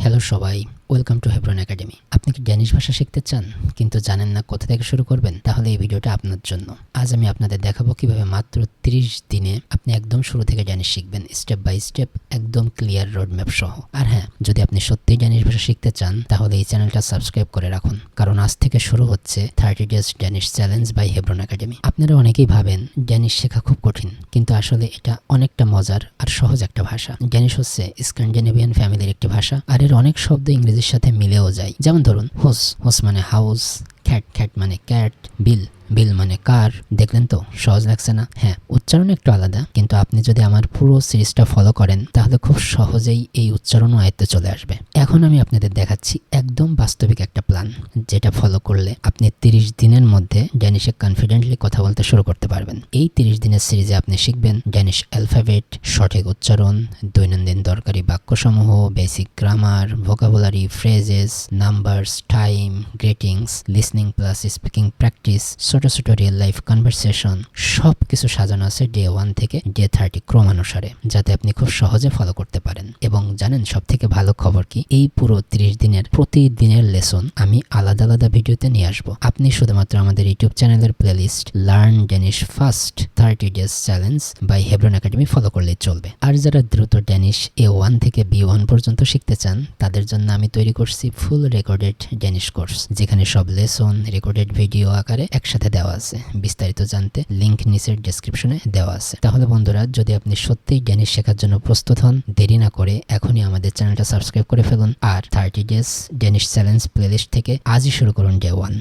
Hello সবাই। Welcome to Hebron academy আপনি কি ড্যানিশ ভাষা শিখতে চান, কিন্তু জানেন না কোথা থেকে শুরু করবেন? তাহলে এই ভিডিওটা আপনার জন্য। আজ আমি আপনাদের দেখাবো কীভাবে মাত্র 30 দিনে আপনি একদম শুরু থেকে ড্যানিশ শিখবেন স্টেপ বাই স্টেপ একদম ক্লিয়ার রোড ম্যাপ সহ। আর হ্যাঁ যদি আপনি সত্যিই ড্যানিশ ভাষা শিখতে চান, তাহলে এই চ্যানেলটা সাবস্ক্রাইব করে রাখুন। কারণ আজ থেকে শুরু হচ্ছে thirty days Danish challenge by Hebron academy আপনারা অনেকেই ভাবেন ড্যানিশ শেখা খুব কঠিন, কিন্তু আসলে এটা অনেকটা মজার আর সহজ একটা ভাষা। ড্যানিশ হচ্ছে স্ক্যান্ডিনেভিয়ান ফ্যামিলির একটি ভাষা, আর এর অনেক শব্দ সাথে মিলেও যায়। যেমন ধরুন হোস হোস মানে হাউস খ্যাট খ্যাট মানে ক্যাট বিল বিল মানে কার, দেখলেন তো? সহজ লাগছে না? হ্যাঁ উচ্চারণ একটু আলাদা, কিন্তু আপনি যদি আমার পুরো সিরিজটা ফলো করেন, তাহলে খুব সহজেই এই উচ্চারণও আয়ত্তে চলে আসবে। এখন আমি আপনাদের দেখাচ্ছি একদম বাস্তবিক একটা প্ল্যান যেটা ফলো করলে আপনি তিরিশ দিনের মধ্যে ড্যানিশে কনফিডেন্টলি কথা বলতে শুরু করতে পারবেন। এই তিরিশ দিনের সিরিজে আপনি শিখবেন ড্যানিশ অ্যালফাবেট, সঠিক উচ্চারণ, দৈনন্দিন দরকারি বাক্যসমূহ basic grammar vocabulary phrases numbers time greetings listening plus speaking practice ছোট ছোট রিয়েল লাইফ কনভারসেশন সব কিছু সাজানো আছে ডে ওয়ান থেকে ডে থার্টি ক্রমানুসারে, যাতে আপনি খুব সহজে ফলো করতে পারেন। এবং জানেন সব থেকে ভালো খবর কি? এই পুরো তিরিশ দিনের, প্রতিদিনের লেসন আমি আলাদা আলাদা ভিডিওতে নিয়ে আসব। আপনি শুধুমাত্র আমাদের ইউটিউব চ্যানেলের playlist learn Danish first thirty days challenge by Hebron academy follow করলেই চলবে। আর যারা দ্রুত ড্যানিশ এ ওয়ান থেকে বি ওয়ান পর্যন্ত শিখতে চান, তাদের জন্য আমি তৈরি করছি ফুল রেকর্ডেড ড্যানিশ কোর্স যেখানে সব লেসন রেকর্ডেড ভিডিও আকারে একসাথে দেওয়া আছে। বিস্তারিত জানতে লিঙ্ক নিচের ডেসক্রিপশনে দেওয়া আছে। তাহলে বন্ধুরা, যদি আপনি সত্যিই জ্ঞানী শেখার জন্য প্রস্তুত হন, দেরি না করে এখনই আমাদের চ্যানেলটা সাবস্ক্রাইব করে ফেলুন। আর thirty days Danish challenge playlist থেকে আজই শুরু করুন ডে ওয়ান